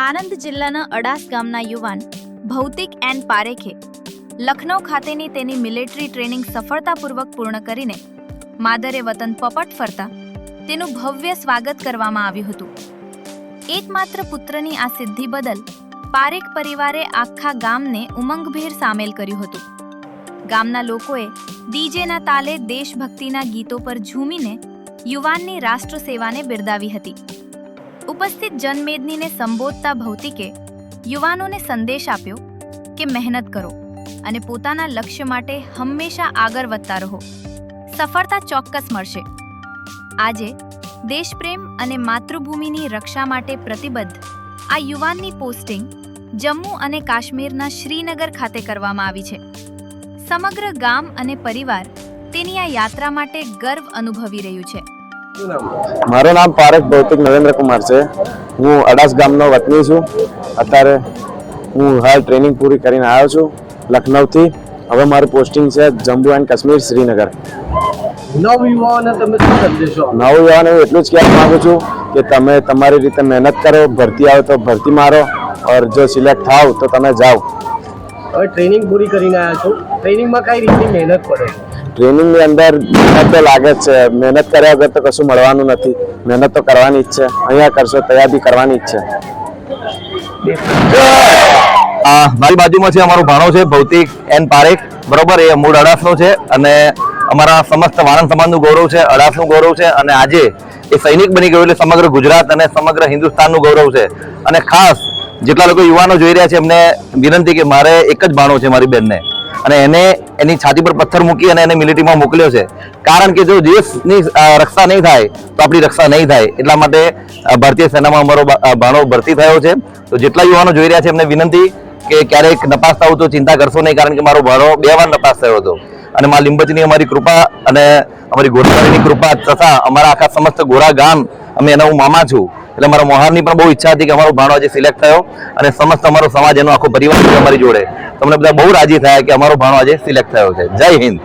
આણંદ જિલ્લાના અડાસ ગામના યુવાન ભૌતિક એન પારેખે લખનૌ ખાતેની તેની મિલિટરી ટ્રેનિંગ સફળતાપૂર્વક પૂર્ણ કરીને માદરે વતન પપટ ફરતા તેનું ભવ્ય સ્વાગત કરવામાં આવ્યું હતું. એકમાત્ર પુત્રની આ સિદ્ધિ બદલ પારેખ પરિવારે આખા ગામને ઉમંગભેર સામેલ કર્યું હતું. ગામના લોકોએ ડીજેના તાલે દેશભક્તિના ગીતો પર ઝૂમીને યુવાનની રાષ્ટ્ર સેવાને બિરદાવી હતી. ઉપસ્થિત જનમેદનીને સંબોધતા ભૌતિકે યુવાનોને સંદેશ આપ્યો કે મહેનત કરો અને પોતાના લક્ષ્ય માટે હંમેશા આગળ વધતા રહો. સફળતા ચોક્કસ મળશે. આજે દેશપ્રેમ અને માતૃભૂમિની રક્ષા માટે પ્રતિબદ્ધ આ યુવાનની પોસ્ટિંગ જમ્મુ અને કાશ્મીરના શ્રીનગર ખાતે કરવામાં આવી છે. સમગ્ર ગામ અને પરિવાર તેની આ યાત્રા માટે ગર્વ અનુભવી રહ્યું છે. મારું નામ પારેખ ભૌતિક નરેન્દ્ર કુમાર છે. હું અડાસ ગામનો વતની છું. અત્યારે હું હાલ ટ્રેનિંગ પૂરી કરીને આવ્યો છું લખનૌથી. હવે મારું પોસ્ટિંગ છે જમ્મુ એન્ડ કાશ્મીર શ્રીનગર. નવયુવાઓને તમે શું સંદેશો આપો? હું એટલું જ કહેવા માગું છું કે તમે તમારી રીતે મહેનત કરો ભરતી આવે તો ભરતી મારો ઓર જો સિલેક્ટ થાવ તો તમે જાઓ. હવે ટ્રેનિંગ પૂરી કરીને આવ્યા છો. ટ્રેનિંગમાં કઈ રીતની મહેનત પડે? ટ્રેનિંગની અંદર મહેનત તો લાગે છે. મહેનત કર્યા વગર તો કશું મળવાનું નથી. મહેનત તો કરવાની જ છે. અહીંયા કરશો તૈયાર કરવાની જ છે. મારી બાજુમાં છે અમારો ભાણો છે, ભૌતિક એન પારેખ. બરોબર, એ મૂળ અડાસનો છે અને અમારા સમસ્ત વાણંદ સમાજનું ગૌરવ છે, અડાસનું ગૌરવ છે અને આજે એ સૈનિક બની ગયો એટલે સમગ્ર ગુજરાત અને સમગ્ર હિન્દુસ્તાનનું ગૌરવ છે. અને ખાસ જેટલા લોકો યુવાનો જોઈ રહ્યા છે, એમને વિનંતી કે મારે એક જ ભાણો છે મારી બેનને. અને એને એની છાતી પર પથ્થર મૂકી અને એને મિલિટરીમાં મોકલ્યો છે. કારણ કે જો દેશની રક્ષા નહીં થાય, તો આપણી રક્ષા નહીં થાય. એટલા માટે ભારતીય સેનામાં અમારો ભાણો ભરતી થયો છે. તો જેટલા યુવાનો જોઈ રહ્યા છે, એમને વિનંતી કે ક્યારેક નપાસ થાવ તો ચિંતા કરશો નહીં, કારણ કે મારો ભાણો બે વાર નપાસ થયો હતો. અને મા લીંબચની અમારી કૃપા અને અમારી ગોરખાણીની કૃપા તથા અમારા આખા સમસ્ત ગોરા ગામ અમે એના હું મામા છું. એટલે મારા મોહારની પણ બહુ ઈચ્છા હતી કે અમારો ભાણો આજે સિલેક્ટ થયો અને સમસ્ત અમારો સમાજ એનો આખો પરિવાર છે અમારી જોડે. તમને બધા બહુ રાજી થયા કે અમારો ભાણો આજે સિલેક્ટ થયો છે. જય હિન્દ.